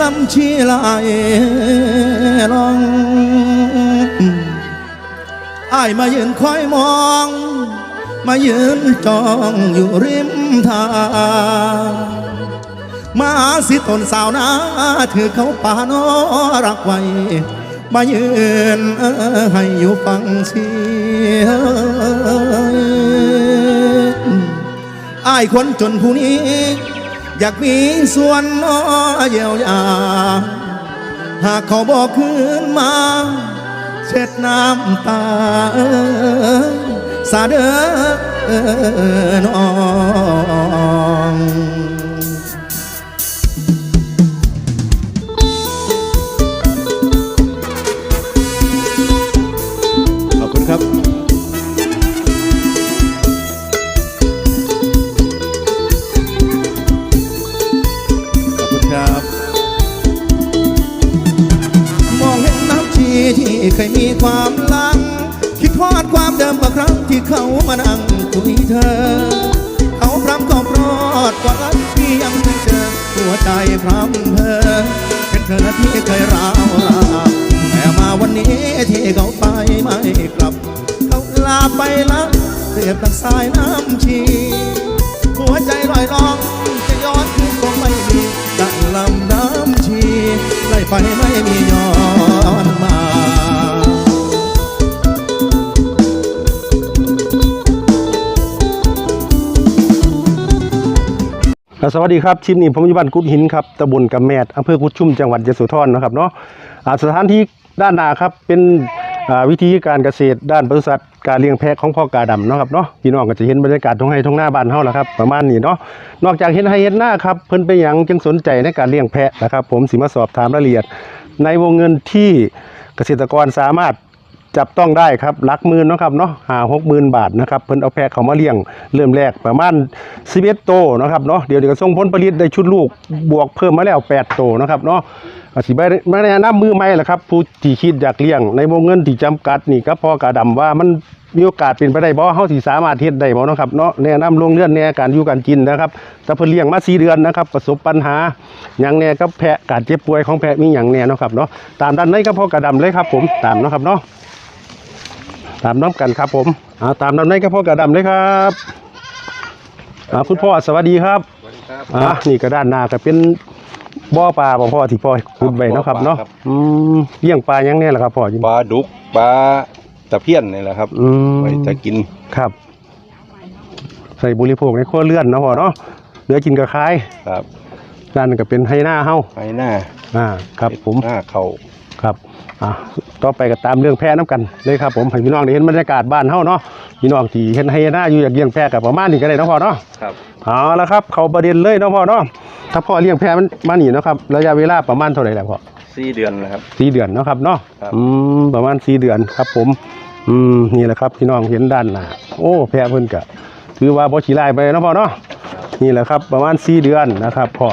ลำชีลายลองอายมายืนคอยมอง มายืนจองอยู่ริมทางมาสิตนสาวนาถือเขาป่านอรักไว้ มายืนเอ่อให้อยู่ฟังเสียงอายคนจนผู้นี้ อยากมีส่วนน้อเยียวยา หากเขาบอกคืนมา เช็ดน้ำตาสาเด้อน้อง เคยมีความลัง คิดทอดความเดิมเมื่อครั้งที่เขามานั่งคุยเธอ เขาพร้ำก็ปลอดกว่ารักที่ยังไม่เจอ หัวใจพร้ำเพอเป็นเธอที่เคยร้าวราแต่มาวันนี้ที่เขาไปไม่กลับ เขาลาไปละเปรียบดังสายน้ำชี หัวใจลอยลองจะย้อนคืนคงไม่มีดังลำน้ำชีไล่ไปไม่มีย้อนมา สวัสดีครับชิมนี้ผมอยู่บ้านกุดหินครับตำบลกำแมดอำเภอกุดชุ่มจังหวัดยโสธรนะครับเนาะสถานที่ด้านหน้าครับเป็นวิธีการเกษตรด้านปศุสัตว์การเลี้ยงแพะของพ่อกาดำเนาะครับเนาะพี่น้องก็จะเห็นบรรยากาศท้องไร่ท้องหน้าบ้านเฮาแล้วครับประมาณนี้เนาะนอกจากเห็นไร่เห็นหน้าครับเพิ่นไปยังจึงสนใจในการเลี้ยงแพะนะครับ ผมสิมาสอบถามรายละเอียด ในวงเงินที่เกษตรกรสามารถ จับต้องได้ครับหลักหมื่นเนาะครับเนาะหาหกหมื่นบาทนะครับเพิ่นเอาแพะเขามาเลี้ยงเริ่มแรกประมาณ11โตนะครับเนาะเดี๋ยวเดี๋ยวส่งผลผลิตได้ชุดลูกบวกเพิ่มมาแล้ว8โตนะครับเนาะก็สิไมาแนะนำมือใหม่ล่ะครับผู้ที่คิดอยากเลี้ยง ในวงเงินที่จำกัดนี่ก็พอกระดำว่ามันมีโอกาสเป็นไปได้บ่เฮาสิสามารถเฮ็ดได้บ่เนาะครับเนาะแนะนำลงเรือนแนการอยู่การกินนะครับแต่เพิ่นเลี้ยงมา4เดือนนะครับประสบปัญหาหยังแน่กับแพะการเจ็บป่วยของแพะมีหยังแน่เนาะครับเนาะตามด้านในก็พอกระดำเลยครับผมตามเนาะครับเนาะ ตามน้ำกันครับผมเอาตามน้ำในก็พ่อกระดำเลยครับอ่าคุณพ่อสวัสดีครับอ่านี่ก็ด้านหน้าก็เป็นบ่อปลาบ่พ่อที่พ่อขุดไว้เนาะครับเนาะบ่อปลาครับอืมเลี้ยงปลายังเนี่ยแหละครับพ่อจิปลาดุกปลาตะเพียนนี่แหละครับอืมไว้จะกินครับ ใส่บริโภคในครัวเรือนเนาะพ่อเนาะเหลือกินก็ขายครับด้านนนก็เป็นให้หน้าเฮาไห้หน้าอ่า ครับผมหน้าเขาครับ อะต่อไปก็ตามเรื่องแพะน้ำกันเลยครับผมให้พี่น้องได้เห็นบรรยากาศบ้านเฮาเนาะพี่น้องที่เห็นให้หน้าอยู่อยากเลี้ยงแพะกับประมาณนี้ก็ได้เนาะพ่อเนาะครับเอาละครับ เขาประเด็นเลยเนาะพ่อเนาะถ้าพ่อเลี้ยงแพะมันมาหนีเนาะครับระยะเวลาประมาณเท่าไหร่แล้วพ่อสี่เดือนแล้วครับสี่เดือนเนาะครับเนาะครับอืมประมาณสี่เดือนครับผมอืมนี่แหละครับพี่น้องเห็นด้านหน้าโอ้แพะเพิ่นกะถือว่าบ่ขี้ลายไปเนาะพ่อเนาะนี่แหละครับประมาณสี่เดือนนะครับพ่อ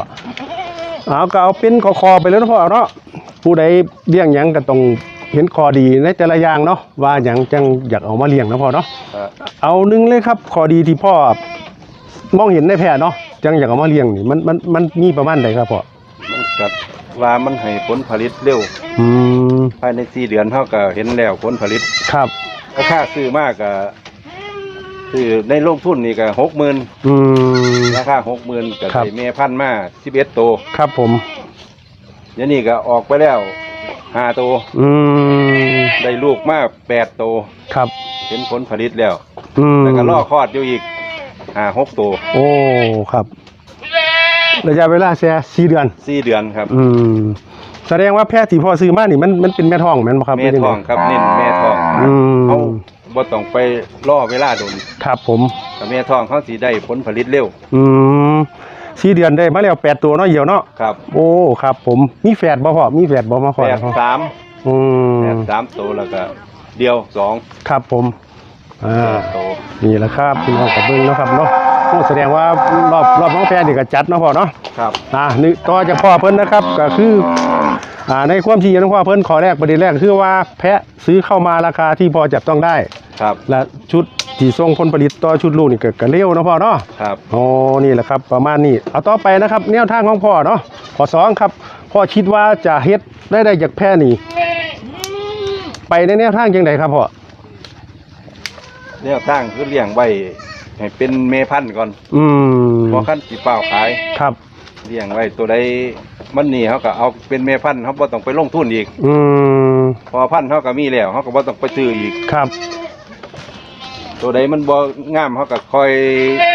เอาก็เอาเป็นคอคอๆไปเลยเนาะพ่อเนาะ ผู้ใดเลี้ยงหยังก็ต้องเห็นคอดีในแต่ละอย่างเนาะว่าหยังจังอยากเอามาเลี้ยงเนาะพ่อเนาะครับเอาหนึ่งเลยครับข้อดีที่พ่อมองเห็นในแพะเนาะจังอยากเอามาเลี้ยงนี่มันมันมันมีประมาณใดครับพ่อมันกัดว่ามันให้ผลผลิตเร็ว อืมภายในสี่เดือนเท่าก็เห็นแล้วผลผลิตครับ ราคาซื้อมากก็ซื้อในลงทุนนี่ก็หกหมื่นอืม ราคาหกหมื่นก็ครับ ใส่เมพันธุ์มาสิบเอ็ดตัวครับผม เดี๋ยวนี้ก็ออกไปแล้วห้าตัวอืมได้ลูกมาแปดตัวครับ เห็นผลผลิตแล้วอืมแล้วก็ล่อคลอดอยู่อีกห้าหกตัวโอ้ครับระยะเวลาแค่สี่เดือน สี่เดือนครับ อืมแสดงว่าแพะที่พ่อซื้อมานี่มันมันเป็นแม่ท้องแม่นบ่ครับแม่ทองครับเน้นแม่ทองอืมเขาบ่ต้องไปล่อเวลาโดนครับผมถ้าแม่ทองเขาสิได้ผลผลิตเร็ว อืม สี่เดือนได้มาแล้วแปดตัวเนาะเหี่ยวเนาะครับโอ้ครับผมมีแฝดบ่พ่อมีแฝดบ่มาขอแปดพ่อสามอืมแปดสามตัวแล้วก็เดียวสองครับผมอ่าตัวนี่แหละครับพี่น้องกับเบิ้งเนาะครับเนาะโอ้แสดงว่ารอบรอบน้องแพรนี่ก็จัดเนาะพ่อเนาะครับอ่านี่ต่อจากพ่อเพิ่นนะครับก็คืออ่าในความที่ของพ่อเพิ่นขอแรกประเด็นแรกคือว่าแพะซื้อเข้ามาราคาที่พอจับต้องได้ครับและชุด ที่ส่งผลผลิตต่อชุดลูกนี่ก็ก็เร็วเนาะพ่อเนาะครับโอ้นี่แหละครับประมาณนี้เอาต่อไปนะครับ แนวทางของพ่อเนาะข้อสองครับพ่อคิดว่าจะเฮ็ดได้ได้จากแพร่นี่ ไปในแนวทางจังไดครับพ่อแนวตั้งคือเลี้ยงไว้ให้เป็นเมพันธุ์ก่อน อืมพอขั้นสิเปล่าขายครับ เลี้ยงไว้ตัวใดมันนี่เขาก็เอาเป็นเมพันธุ์เขาบ่ต้องไปลงทุนอีก อืมพอพันธุ์เขาก็มีแล้วเขาก็บ่ต้องไปซื้ออีกครับ ตัวใดมันบ่งามเขาก็คอย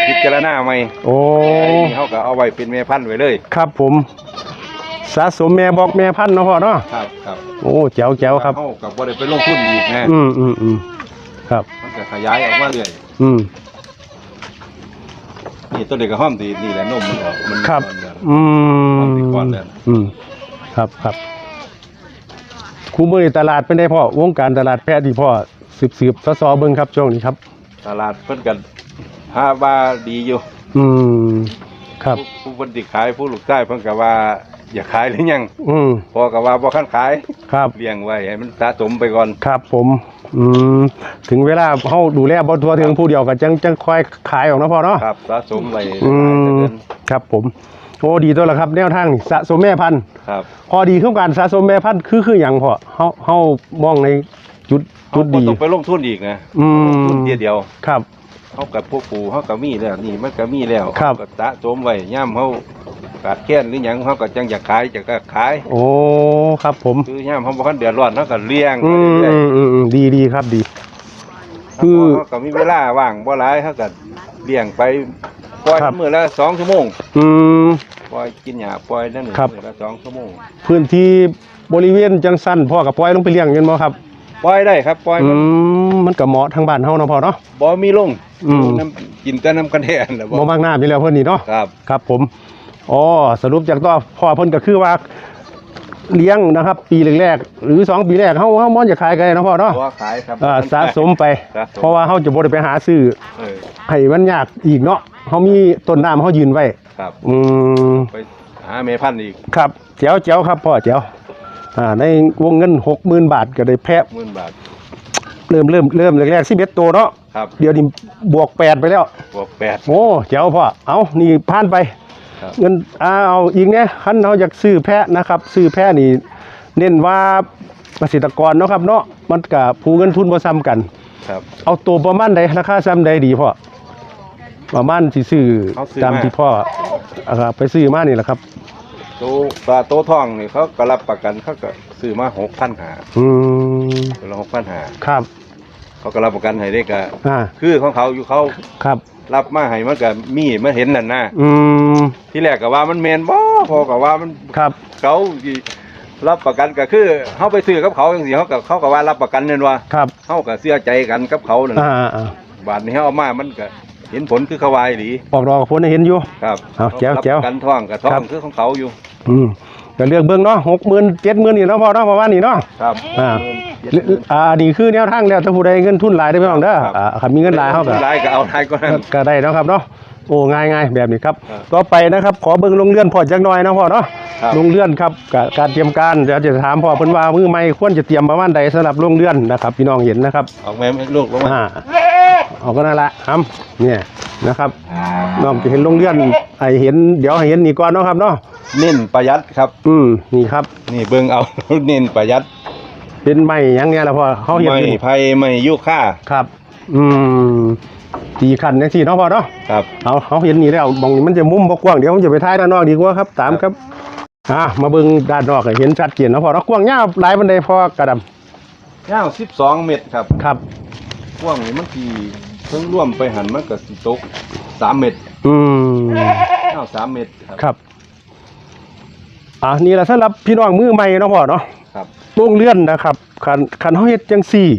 พิจารณาใหม่โอ้ไอ้นี่เขาก็เอาไว้เป็นเมพันธุ์ไว้เลยครับผม สะสมแม่บอกแม่พันธุ์เนาะพ่อเนาะครับครับโอ้แจ๋วแจ๋วครับ เขาก็บ่ได้ไปลงทุนอีกนะอืมอืมอืมครับ มันก็ขยายออกมาเรื่อยอืมนี่ตัวเด็กก็ห้อมดีนี่แหละนมมันออกมันครับก่อนแล้วอืความมติดก่อนเลย อืมครับครับครูมือตลาดเป็นได้พ่อวงการตลาดแพทย์ที่พ่อสืบสืบซอซอเบิ่งครับช่วงนี้ครับ ตลาดเพิ่นกันหาว่าดีอยู่อืม ครับ ผู้ผู้เพิ่นสิขายผู้ลูกชายเพิ่นก็ว่า อย่าขายหรือยังอืม พอก็ว่าบ่คันขายครับ เลี้ยงไว้ให้มันสะสมไปก่อนครับผม อืม ถึงเวลาเฮาดูแลบ่ทั่วถึงผู้เดียวก็จังจังค่อยขายออกเนาะพ่อเนาะ ครับสะสมไว้อืหลายมเดือนครับผม โอ้ดีตัวละครับ แนวทางนี่สะสมแม่พันธุ์ ครับ พอดีคือการสะสมแม่พันธุ์คือคือหยังพ่อเฮาเฮามองในจุดจุดดี เขาบ่ต้องไปลงทุนอีกนะอืมลงทุนเดียวเดียวครับเฮากับพวกปู่เฮาก็มีแล้ว นี่มันก็มีแล้วครับก็สะสมไว้ย่ามเฮาขาดแคลนหรือหยังเฮาก็จังอยากขายจะก็ขาย โอ้ครับผมคือย่ามเฮาบ่คันเดือดร้อนเฮาก็เลี้ยงอืไปมเรื่อยอืมอืมอืมดีดีครับดีๆคือเฮาก็มีเวลาว่างบ่หลายเฮาก็เลี้ยงไปปล่อยครับ มื้อละสองชั่วโมงอืม ปล่อยกินหญ้าปล่อยนั่นนี่ครับ มื้อละสองชั่วโมง พื้นที่บริเวณจังสั้นพ่อกับปล่อยลงไปเลี้ยงกันบ่ครับ ปล่อยได้ครับปล่อยอืมันมมันก็เหมาะทางบ้านเฮาเนาะพ่อเนาะ บ่มีลงอืม น้ำกินแต่น้ำกันแทนแหละบ่มากน้ำอยู่แล้วเพิ่นนี่เนาะ ครับ ครับผม อ๋อ สรุปจากต่อพ่อเพิ่นก็คือว่า เลี้ยงนะครับ ปีแรกๆหรือสองปีแรกเฮาเฮามอนจะขายกันเนาะพ่อเนาะตัวขายครับอ่าสะสมไป สะสม เพราะว่าเฮาจะบ่ได้ไปหาซื้อเออให้มันยากอีกเนาะเฮามีต้นน้ำเฮายืนไว้ ครับ อืม ไปหาเมพันธุ์อีก ครับเจ๋วเจ๋วครับพ่อเจ๋ว อ่าในวงเงินหกหมื่นบาทก็ได้แพะหมื่นบาท เริ่มเริ่มเริ่มแรกๆสิบเอ็ดตัวเนาะครับเดี๋ยวนี้บวกแปดไปแล้วบวกแปด โอ้เจ๋วพ่อเอานี่ผ่านไป ครับ เงินอ่าเอาอีกเนี่ยคันเราอยากซื้อแพะนะครับซื้อแพะนี่ เน้นว่าเกษตรกรเนาะครับเนาะมันกับผู้เงินทุนบ่ซ้ำกัน ครับ เอาตัวประมาณใดราคาซ้ำใดดีพ่อประมาณสิซื้อเอาซื้อตามมา ที่พ่ออ่าไปซื้อมานี่แหละครับโตปลาโตทองนี่เขาก็รับประกันเขาก็ซื้อมาหกพันหาอืมตัวละหกพันหาครับเขาก็รับประกันให้ได้ก็อ่าคือของเขาอยู่เขาครับ รับมาให้มันก็มีมันเห็นนั่นนะอืมที่แรกก็ว่ามันแมนบ่พอก็ว่ามันครับเขาสิรับประกันก็คือเขาไปซื้อกับเขาจังซี่เขาก็เขาก็ว่ารับประกันนั่นว่าครับเขาก็เชื่อใจกันกับเขานั่นอ่าอ่าบาทนี้เขาเอามามันก็เห็นผลคือเขาวายหลีออกดอกผลให้เห็นอยู่ ครับเอาแจ๋วรับแจ๋วประกันท่องกับท่อครังบ คือของเขาอยู่ อืมก็เลือกเบิ่งเนาะหกหมื่นเจ็ดหมื่นนี่เนาะพอเนาะประมาณนี้เนาะ ครับอ่าเจ็ดหมื่นอ่านี่คือแนวทางแล้วถ้าผู้ใดเงินทุนหลายได้อพี่น้องเด้อครับอ่าครับมีเงินหลายเฮาก็หลายก็เอาหลายก็นั่นก็ได้เนาะครับเนาะโอ้ง่ายง่ายๆแบบนี้ครับครับต่อไปนะครับ ขอเบิ่งลงเลื่อนพอจักหน่อยนะพ่อเนาะครับ ลงเลื่อนครับกะการเตรียมการเดี๋ยวจะถามพ่อเพิ่นว่ามือใหม่ควรจะเตรียมประมาณใดสำหรับลงเลื่อนนะครับพี่น้องเห็นนะครับออกแม่ให้ลูกลงมาอ่าเอาก็นั่นละครับเนี่ย นะครับน้องจะเห็นลงเลื่อนไอเห็นเดี๋ยวให้เห็นนี่ก่อนเนาะครับเนาะเน้นประหยัดครับ อืมนี่ครับ นี่เบิ่งเอา เน้นประหยัด เป็นไม้หยังเนี่ยละพ่อเขาเห็นไม่อยู่ไผ่ไม่ยุค่าครับ อืมตีขันจังซี่เนาะพ่อเนาะครับ เอาเขาเห็นนี่แล้วมองนี่มันจะมุมบ่กว้างเดี๋ยวผมจะไปท้ายด้านนอกดีกว่าครับตามครับอ่ามาเบิ่งด้านนอกให้เห็นชัดเจนเนาะพ่อเนาะกว้างยาวหลายบันไดพอกระดำยาว12 เมตรครับ ครับ กว้างนี่มันสิ เพิ่งร่วมไปหันมันก็สิตก3เมตรอืมยาว3เมตรครับ ครับอ่านี่แหละสำหรับพี่น้องมือใหม่เนาะพ่อเนาะครับวงเลื่อนนะครับคันคันเฮาเฮ็ดจังซี่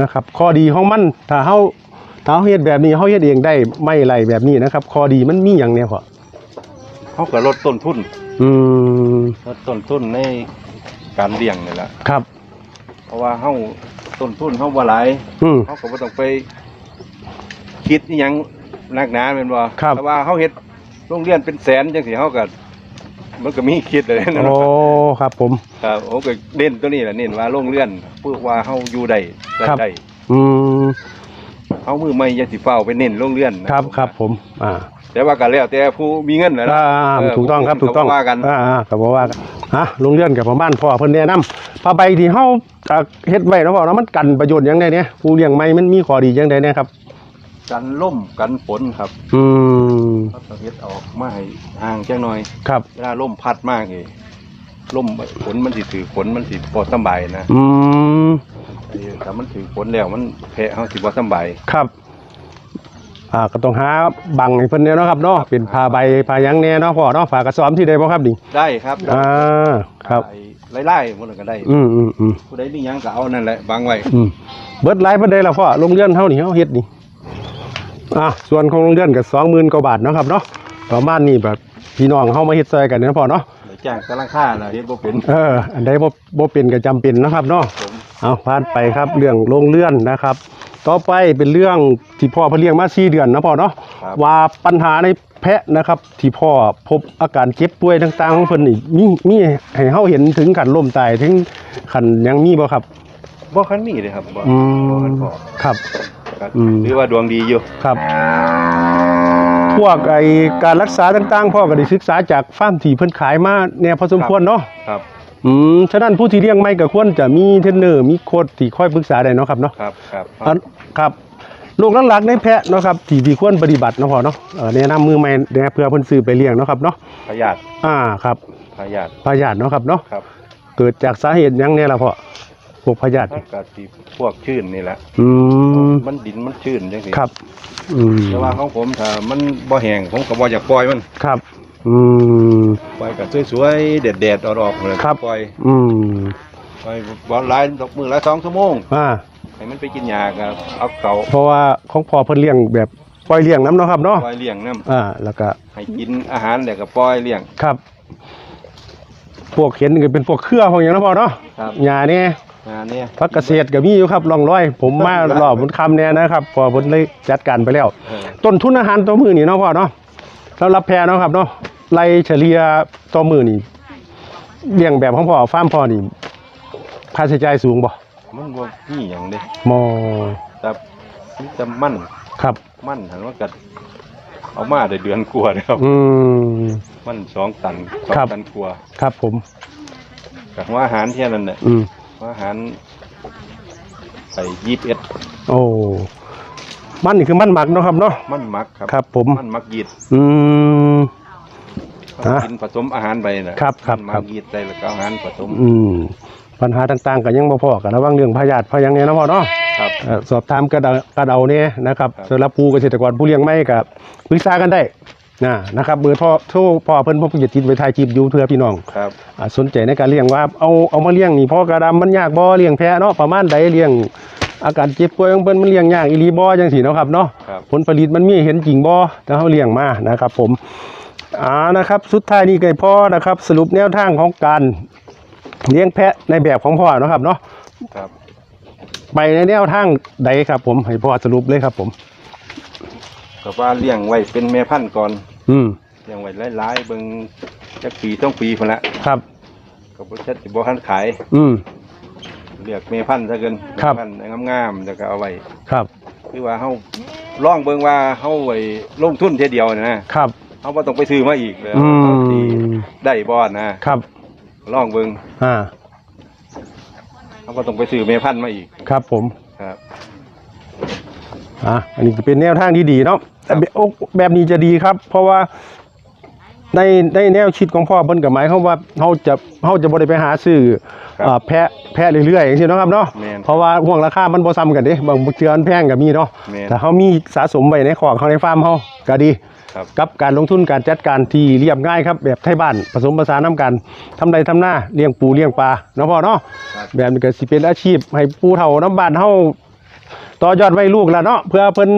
นะครับข้อดีของมันถ้าเฮาถ้าเฮาเฮ็ดแบบนี้เฮาเฮ็ดเองได้ไม่ไรแบบนี้นะครับข้อดีมันมีหยังเนี่ยพ่อเขาก็ลดต้นทุนอืมลดต้นทุนในการเลี้ยงนี่แหละครับ เพราะว่าเฮาต้นทุนเฮาบ่หลายอืมเขาก็บ่ต้องไป คิดอหยังนักหนาแม่นบ่ครับ แต่ว่าเขาเฮ็ดโรงเรียนเป็นแสนจังซี่เขาก็มันก็มีคิดเลยนะโอ้ครับผม ครับผมก็เด่นตัวนี้แหละเน้นว่าโรงเรียนเพื่อว่าเฮาอยู่ได้ได้ครับ ได้อืมเฮามือใหม่อย่าสิเฝ้าไปเน้นโรงเรียนนะครับ ครับผมอ่าแต่ว่าก็แล้วแต่ผู้มีเงินนะอ่าเถูกต้องครับถูกต้องเขาว่ากัน อ่าอ่าก็บอกว่ากันฮะโรงเรียนกับประมาณพ่อเพิ่นแนะนำผ้าใบที่เฮาอ่าเฮ็ดไว้เนาะพ่อเนาะมันกันประโยชน์หยังไดเนี่ยผู้เลี้ยงไม้มันมีข้อดีหยังไดเนี่ยครับ กันล่มกันฝนครับอืมเขาต้องเฮ็ดออกมาให้ห่างจังหน่อยครับ เวลาล่มพัดมากนี่ล่มฝนมันสิถือฝนมันสิบ่สำบายนะอืมถ้ามันถือฝนแล้วมันแพะเฮาสิบ่สำบายครับ อ่าก็ต้องหาบังให้เพิ่นเนี่ยเนาะครับเนาะเป็นผ้าใบผ้าหยังแน่เนาะพ่อเนาะฝากกระสอบที่ใดบ่ครับนี่ได้ครับอ่าครับ ไล่ไล่ๆหมันก็ได้อืมอืมอืมผู้ใดมีหยังก็เอานั่นแหละบังไว้อืมเบิดหลายปานใดล่ะพ่อโรงเรียนเฮานี่เฮาเฮ็ดนี่ อะส่วนของโรงเรียนก็20,000กว่าบาทเนาะครับเนาะประมาณนี้แบบพี่น้องเฮามาเฮ็ดซอยกันเนาะพ่อเนาะเดี๋ยวจ้างกำลังค่าน่ะเฮ็ดบ่เป็นเอออันใดบ่บ่เป็นก็จำเป็นเนาะครับเนาะผมเอาผ่านไปครับเรื่องโรงเรือนนะครับ ต่อไปเป็นเรื่องที่พ่อเพนเลี้ยงมา4เดือนนะพ่อเนาะครับว่าปัญหาในแพะนะครับ ที่พ่อพบอาการเจ็บป่วยต่างๆของเพิ่นนี่มีมีให้เฮาเห็นถึงขันล่มตายถึงขันยังมีบ่ครับบ่คันมีเลยครับบ่อืบ่คันมพอครับ ก็อืมหรือว่าดวงดีอยู่ ครับ พวกไอการรักษาต่างๆ พ่อก็ได้ศึกษาจากฟาร์มที่เพิ่นขายมาแนวพอสมควรเนาะครับ อืมฉะนั้นผู้ที่เลี้ยงไม่ก็ควรจะมีเทรนเนอร์มีโค้ชที่คอยปรึกษาได้เนาะครับเนาะครับครับอันครับลูกหลักๆในแพะเนาะครับที่ที่ควรปฏิบัติเนาะพ่อเนาะเอ่อแนะนำมือใหม่แนะเพื่อเพิ่นซื้อไปเลี้ยงเนาะครับเนาะพยาธิอ่าครับพยาธิพยาธิเนาะครับเนาะครับ เกิดจากสาเหตุหยังเนี่ยล่ะพ่อ พวกพยาธิถ้าก็สิพวกชื้นนี่แหละอืมมันดินมันชื้นจังซี่ครับ อืมแต่ว่าของผมถ้ามันบ่แห้งผมก็บ่อยากปล่อยมันครับ อืมปล่อยก็สวยๆแดดๆออกๆเลยครับปล่อยอืมปล่อยบ่หลายดอกมือละ2ชั่วโมงอ่าให้มันไปกินหญ้าก็เอาเขาเพราะว่าของพ่อเพิ่นเลี้ยงแบบปล่อยเลี้ยงน้ำเนาะครับเนาะปล่อยเลี้ยงน้ำอ่า แล้วก็ให้กินอาหารแล้วก็ปล่อยเลี้ยง ครับ พวกเห็นก็เป็นพวกเครือพวกอย่างเนาะพ่อเนาะครับ หญ้าเนี่ย งานเนี้ยพักเกษตรก็มีอยู่ครับลองร้อย ผมมารอบบนคำเนี่ยนะครับพอเพิ่นเลยจัดการไปแล้วเออต้นทุนอาหารต่อมือนี่เนาะพ่อเนาะสำหรับแพรเนาะครับเนาะไล่เฉลี่ยต่อมือนี่เลี้ยงแบบของพ่อฟาร์มพ่อนี่ค่าใช้จ่ายสูงบ่มันบ่มีหยังเด้มอแต่มีแต่มันครับมันหันว่ากัเอามาได้เดือนกว่าแล้วครับ อืมมันสองตันสองครับตันกว่าครับผมกับว่าอาหารแค่นั้นแหละอื มว่าอาหารไปยี่สิบเอ็ดโอ้ มันนี่คือมันหมักเนาะครับเนาะ มันมักครับครับผม มันมักยีดอืมเขาฮะกินผสมอาหารไปนะครับครับมันครัมับกยีดใส่แล้วก็อาหารผสมอืม ปัญหาต่างๆก็ยังบ่พอกันระหว่างเรื่องพยาธิพยังเนี่ยเนาะพ่อเนาะ ครับ เอ่อสอบถามกระเดากระเดาเนี่ยนะครับครับ สำหรับผู้เกษตรกรผู้เลี้ยงไม่กับปรึกษากันได้ นะนะครับเบอร์โทรโทรพ่อเพิ่นพ่อผู้ใหญ่จิตไว้ทายจีบอยู่เพื่อพี่น้องครับอ่าสนใจในการเลี้ยงว่าเอาเอามาเลี้ยงนี่พ่อกระดำมันยากบ่เลี้ยงแพะเนาะประมาณใดเลี้ยง อาการเจ็บป่วยของเพิ่นมันเลี้ยงยากอีหลีบ่จังซี่เนาะครับเนาะครับ ผลผลิตมันมีเห็นจริงบ่ถ้าเฮาเลี้ยงมานะครับผมอ่านะครับสุดท้ายนี้ก็ให้พ่อนะครับ สรุปแนวทางของการเลี้ยงแพะในแบบของพ่อเนาะครับเนาะครับ ไปในแนวทางใดครับผมให้พ่อสรุปเลยครับผม ก็ว่าเลี้ยงไว้เป็นแม่พันธุ์ก่อน อืมเลี้ยงไว้หลายๆเบิ่งจักปีต้องปีพุ่นละครับ ก็บ่ชัดสิบ่ทันขาย อืม เลือกแม่พันธุ์ซะเกินครับแม่พันธุ์งามๆแล้วก็เอาไว้ครับคือว่าเฮาลองเบิ่งว่าเฮาไว้ลงทุนเท่ยเดียวเนยนะครับ เฮาบ่ต้องไปซื้อมาอีกเลยอืเฮาสิมได้บ่นะครับ ลองเบิ่งอ่า เฮาบ่ต้องไปซื้อแม่พันธุ์มาอีกครับผม ครับ อะ อันนี้จะเป็นแนวทางที่ดีเนาะครับ แบบโอ้แบบนี้จะดีครับ เพราะว่าในในแนวคิดของพ่อเพิ่นกับหมายความว่าเฮาจะเฮาจะบ่ได้ไปหาซื้อครับอ่าแพะแพะเรื่อยๆอย่างนี้เนาะครับเนาะแม่นเพราะว่าห่วงราคามันบ่ซ้ำกันเด้บางเทื่อมันแพงก็มีเนาะแม่นแต่เฮามีสะสมไว้ในของเขาในฟาร์มเฮาก็ดี ครับ กับการลงทุนการจัดการที่เรียบง่ายครับ แบบไทยบ้านผสมผสานน้ำกันทำใดทำหน้าเลี้ยงปูเลี้ยงปลาเนาะพ่อเนาะครับแบบนี้ก็สิเป็นอาชีพให้ปูเฒ่าน้ำบ้านเฮาต่อยอดไว้ลูกแล้วเนาะเพื่อเพิ่น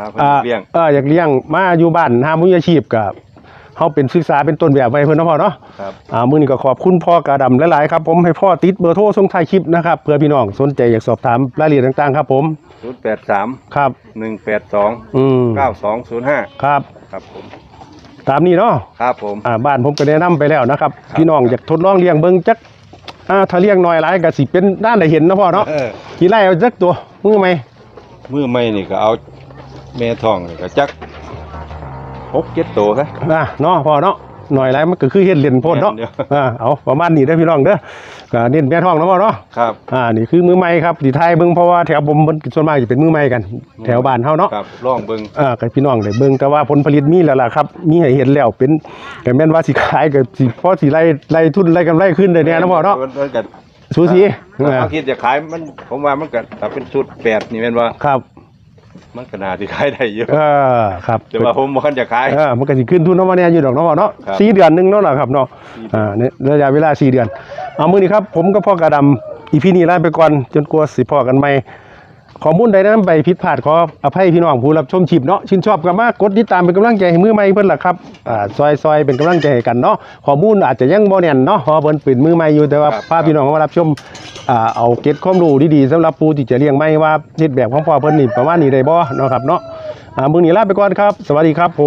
ครับอ่าเลี้ยง เอออยากเลี้ยงมาอยู่บ้านหามืออาชีพกับเฮาเป็นศึกษาเป็นต้นแบบไว้เพิ่นเนาะพ่อเนาะครับ อ่ามื้อนี้ก็ขอบคุณพ่อกระดำหลายๆครับผมให้พ่อติดเบอร์โทรส่งท้ายคลิปนะครับเพื่อพี่น้องสนใจอยากสอบถามรายละเอียดต่างๆ ครับผม083ครับ182อืม9205ครับ ครับผม ตามนี้เนาะ ครับผม อ่าบ้านผมก็แนะนำไปแล้วนะครับ พี่น้องอยากทดลองเลี้ยงเบิ่งจักอ่าถ้าเลี้ยงน้อยหลายก็สิเป็นด้านได้เห็นเนาะพ่อเนาะเออกี่ไร่เอาจักตัวมือไหมมือไม่นี่ก็เอา แม่ทองนี่ก็จักหกเจ็ดตัวซะอะเนาะพ่อเนาะหน่อยไรมันก็คือเฮ็ดเล่นโพดเนาะเดี๋ยว อ่าเอาประมาณนี้เด้อพี่น้องเด้อก็เน้นแม่ท้องเนาะพ่อเนาะครับ อ่านี่คือมือใหม่ครับที่ไทยเบิ่งเพราะว่าแถวผมมันส่วนมากจะเป็นมือใหม่กัน แถวบ้านเฮาเนาะ ครับร่องเบิ่งอ่ากับพี่น้องได้เบิ่งแต่ว่าผลผลิตมีแล้วล่ะครับ มีให้เห็นแล้วเป็นก็แม่นว่าสิขายก็สิพอสิไล่ไล่ทุนไล่กำไรขึ้นได้แน่เนาะพ่อเนาะมันมันก็สูสีถ้าอ่าเขาคิดจะขายมันผมว่ามันก็ถ้าเป็นชุดแปดนี่แม่นว่าครับ มันก็น่าสิขายได้เยอะเออครับแต่ว่าผมบ่คันจะขาย เออมันก็สิขึ้นทุนเนาะว่าแน่อยู่ดอกเนาะพ่อเนาะครับ สี่เดือนหนึงเนาะล่ะครับเนาะอ่าเนี่ยระยะเวลาสี่เดือน เอามื้อนี้ครับ ผมกับพ่อกระดำอีพีนี้ลาไปก่อนจนกว่าสิพอกันใหม่ ข้อมูลใดนั้นไปผิดพลาดขออภัยพี่น้องผู้รับชมชิปเนาะชื่นชอบกันมากกดติดตามเป็นกำลังใจให้มือใหม่เพิ่นล่ะครับอ่าซอยซอยเป็นกำลังใจให้กันเนาะข้อมูลอาจจะยังบ่แน่นเนาะเพราะว่าเพิ่นเป็นมือใหม่อยู่แต่ว่าครับพาพี่น้องมารับชมอ่าเอาเก็บความรู้ดีๆสำหรับผู้ที่จะเลี้ยงไม่ว่าเฮ็ดแบบของพ่อเพิ่นนี่ประมาณนี้ได้บ่เนาะครับเนาะอ่ามื้อนี้ลาไปก่อนครับ สวัสดีครับผ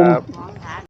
มครับ